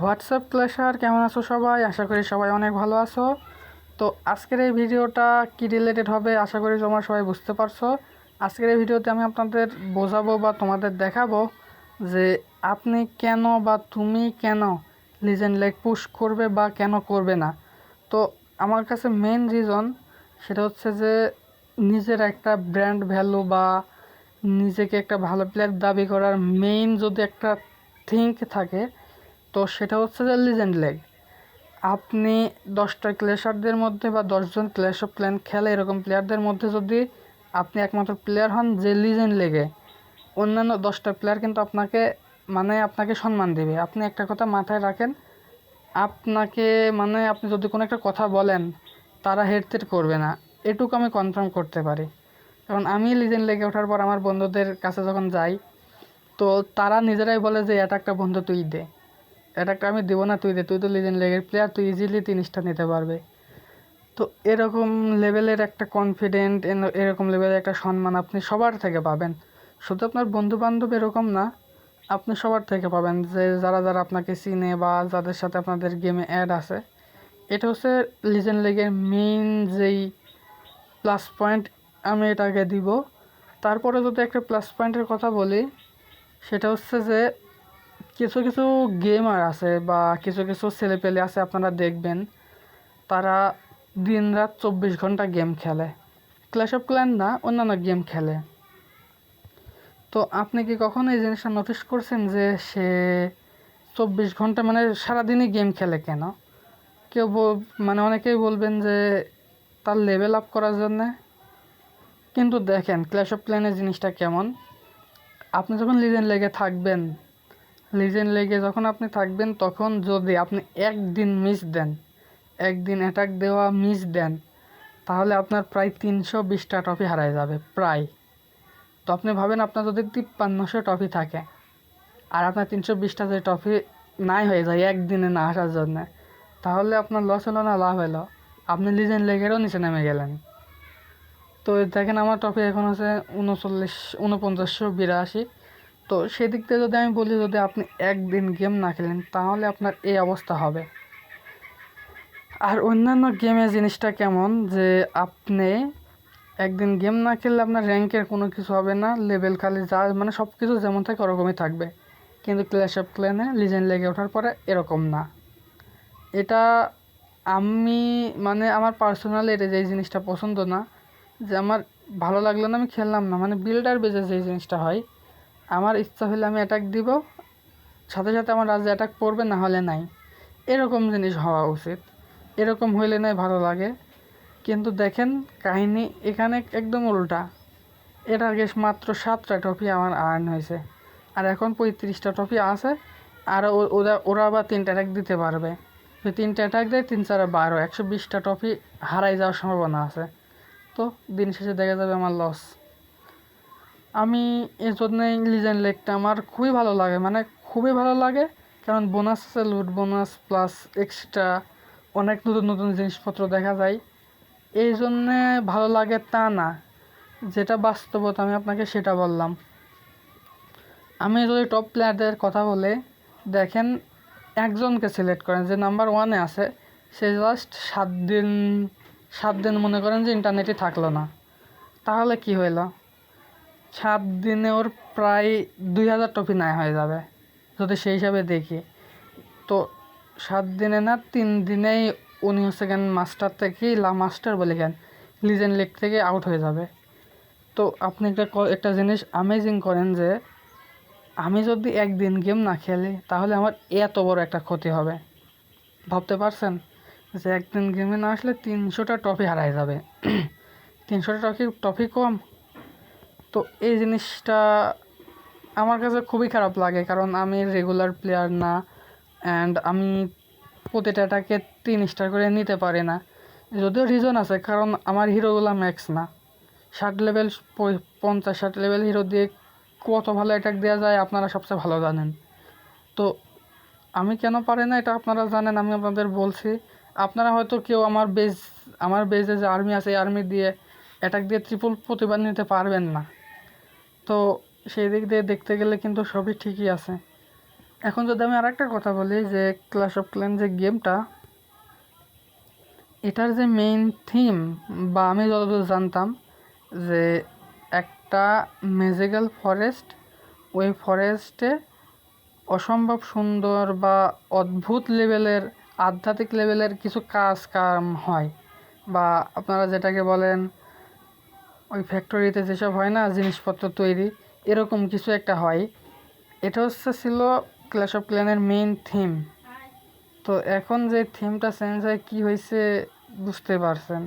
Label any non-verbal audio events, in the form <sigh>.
WhatsApp ক্লাসার, কেমন আছো সবাই? আশা করি সবাই অনেক ভালো আছো। তো আজকের এই ভিডিওটা কি রিলেটেড হবে, আশা করি তোমরা সবাই বুঝতে পারছ। আজকের এই ভিডিওতে আমি আপনাদের বোঝাবো বা তোমাদের দেখাবো যে আপনি কেন বা তুমি কেন লিজেন্ড লেগ পুশ করবে বা কেন করবে না। তো আমার কাছে মেন রিজন সেটা হচ্ছে যে নিজের একটা ব্র্যান্ড ভ্যালু বা নিজেকে একটা ভালো প্লেয়ার দাবি করার মেইন যদি একটা থিঙ্ক থাকে তো সেটা হচ্ছে যে লিজেন্ড লেগ আপনি দশটা ক্লেশারদের মধ্যে বা দশজন ক্লেশ অফ ক্ল্যান খেলে এরকম প্লেয়ারদের মধ্যে যদি আপনি একমাত্র প্লেয়ার হন যে লিজেন্ড লেগে, অন্যান্য দশটা প্লেয়ার কিন্তু আপনাকে মানে আপনাকে সম্মান দেবে। আপনি একটা কথা মাথায় রাখেন, আপনাকে মানে আপনি যদি কোনো একটা কথা বলেন, তারা হেডসেট করবে না। এটুকু আমি কনফার্ম করতে পারি। কারণ আমি লিজেন্ড লেগে ওঠার পর আমার বন্ধুদের কাছে যখন যাই, তো তারা নিজেরাই বলে যে, এটা একটা বন্ধু তুই দে। একটা আমি দেবো না, তুই দে, তুই তো লিজেন্ড লেগের প্লেয়ার তুই ইজিলি তিরিশটা নিতে পারবে। তো এরকম লেভেলের একটা কনফিডেন্ট এরকম লেভেলের একটা সম্মান আপনি সবার থেকে পাবেন। শুধু আপনার বন্ধু বান্ধব এরকম না, আপনি সবার থেকে পাবেন। যে, যারা যারা আপনাকে চিনে বা যাদের সাথে আপনাদের গেমে অ্যাড আছে, এটা হচ্ছে লিজেন্ড লেগের মেইন যেই প্লাস পয়েন্ট আমি এটাকে দিব। তারপরে যদি একটা প্লাস পয়েন্টের কথা বলি, সেটা হচ্ছে যে কিছু কিছু গেমার আছে বা কিছু কিছু ছেলেপেলে আছে, আপনারা দেখবেন, তারা দিন রাত চব্বিশ ঘণ্টা গেম খেলে। ক্ল্যাশ অফ ক্ল্যান না, অন্যান্য গেম খেলে। তো আপনি কি কখনো এই জিনিসটা নোটিস করছেন যে সে চব্বিশ ঘণ্টা মানে সারাদিনই গেম খেলে কেন? কেউ মানে অনেকেই বলবেন যে তার লেভেল আপ করার জন্যে। কিন্তু দেখেন ক্ল্যাশ অফ ক্ল্যানের জিনিসটা কেমন? আপনি যখন লিজেন্ড লেগে থাকবেন লিজেন্ড লেগে যখন আপনি থাকবেন, তখন যদি আপনি একদিন মিস দেন, একদিন অ্যাটাক দেওয়া মিস দেন, তাহলে আপনার প্রায় তিনশো বিশটা ট্রফি হারায় যাবে, প্রায়। তো আপনি ভাবেন আপনার যদি তিপ্পান্নশো ট্রফি থাকে, আর আপনার তিনশো বিশটা যদি ট্রফি নাই হয়ে যায়, একদিনে না আসার জন্যে, তাহলে আপনার লস হলো না, লাভ হলো। আপনি লিজেন্ড লেগেরও নিচে নেমে গেলেন। তো দেখেন, আমার ট্রফি এখন আছে উনচল্লিশ উনপঞ্চাশশো বিরাশি। তো সেদিক থেকে যদি আমি বলি যদি আপনি একদিন গেম না খেলেন, তাহলে আপনার এই অবস্থা হবে। আর অন্যান্য গেমে জিনিসটা কেমন যে আপনি একদিন গেম না খেললে আপনার র্যাঙ্কের কোনো কিছু হবে না লেভেল খালি যা মানে সব কিছু যেমন থাকে ওরকমই থাকবে। কিন্তু ক্ল্যাশ অফ ক্ল্যানে লিজেন্ড লেগে ওঠার পরে এরকম না। এটা আমি মানে আমার পার্সোনালি এটা যেই জিনিসটা পছন্দ না, যে আমার ভালো লাগল না আমি খেললাম না মানে বিল্ডার বেজে যেই জিনিসটা হয় আমার ইচ্ছা হলে আমি অ্যাটাক দিব। সাথে সাথে আমার রাজ্যে অ্যাটাক পড়বে, না হলে নাই। এরকম জিনিস হওয়া উচিত। এরকম হইলে নাই ভালো লাগে। কিন্তু দেখেন, কাহিনী এখানে একদম উল্টা। এর আগে মাত্র সাতটা ট্রফি আমার আর্ন হয়েছে। আর এখন পঁয়ত্রিশটা ট্রফি আছে। আর ওরা ওরা আবার তিনটা অ্যাটাক দিতে পারবে। যদি তিনটা অ্যাটাক দেয়, তিন চার বারো, একশো বিশটা ট্রফি হারাই যাওয়ার সম্ভাবনা আছে। তো দিন শেষে দেখা যাবে আমার লস আমি এর জন্যই লিজেন্ড লেগটা আমার খুবই ভালো লাগে। মানে খুবই ভালো লাগে, কারণ বোনাস আছে লুট বোনাস প্লাস এক্সট্রা অনেক নতুন নতুন জিনিসপত্র দেখা যায়। এই জন্যে ভালো লাগে তা না, যেটা বাস্তবতা আমি আপনাকে সেটা বললাম। আমি যদি টপ প্লেয়ারদের কথা বলে, দেখেন একজনকে সিলেক্ট করেন, যে নাম্বার ওয়ানে আছে, সে জাস্ট সাত দিন সাত দিন মনে করেন যে ইন্টারনেটে থাকল না। তাহলে কি হইল? সাত দিনে ওর প্রায় দুই হাজার টপি নেয় হয়ে যাবে, যদি সেই হিসাবে দেখি। তো সাত দিনে না, তিন দিনেই উনি হচ্ছে কেন মাস্টার থেকে লা মাস্টার বলে কেন লিজেন্ড লিগ থেকে আউট হয়ে যাবে। তো আপনি একটা একটা জিনিস আমেজিং করেন যে, আমি যদি একদিন গেম না খেলি, তাহলে আমার এত বড় একটা ক্ষতি হবে। ভাবতে পারছেন? যে একদিন গেমে না আসলে তিনশোটা ট্রফি হারাই যাবে। <clears throat> তিনশোটা ট্রফি ট্রফি কম তো এই জিনিসটা আমার কাছে খুবই খারাপ লাগে, কারণ আমি রেগুলার প্লেয়ার না অ্যান্ড আমি প্রতিটাটাকে তিন স্টার করে নিতে পারি না। যদিও রিজন আছে, কারণ আমার হিরোগুলো ম্যাক্স না। ষাট লেভেল পঞ্চাশ, ষাট লেভেল হিরো দিয়ে কত ভালো অ্যাটাক দেওয়া যায় আপনারা সবচেয়ে ভালো জানেন। তো আমি কেন পারি না এটা আপনারা জানেন, আমি আপনাদের বলছি। আপনারা হয়তো কেউ আমার বেজ আমার বেজে যে আর্মি আছে আর্মি দিয়ে অ্যাটাক দিয়ে ত্রিপুল প্রতিবাদ নিতে পারবেন না। তো সেই দিক দিয়ে দেখতে গেলে কিন্তু সবই ঠিকই আছে। এখন যদি আমি আরেকটা কথা বলি যে ক্লাস অফ ক্ল্যান যে গেমটা, এটার যে মেইন থিম বা আমি যতদূর জানতাম যে একটা ম্যাজিক্যাল ফরেস্ট ওই ফরেস্টে অসম্ভব সুন্দর বা অদ্ভুত লেভেলের আধ্যাত্মিক লেভেলের কিছু কাজ কাম হয়। বা আপনারা যেটাকে বলেন ওই ফ্যাক্টরিতে যেসব হয় না, জিনিসপত্র তৈরি, এরকম কিছু একটা হয়। এটা হচ্ছে ছিল ক্ল্যাশ অফ ক্ল্যানের মেইন থিম তো এখন যে থিমটা চেঞ্জ হয়, কী হয়েছে বুঝতে পারছেন।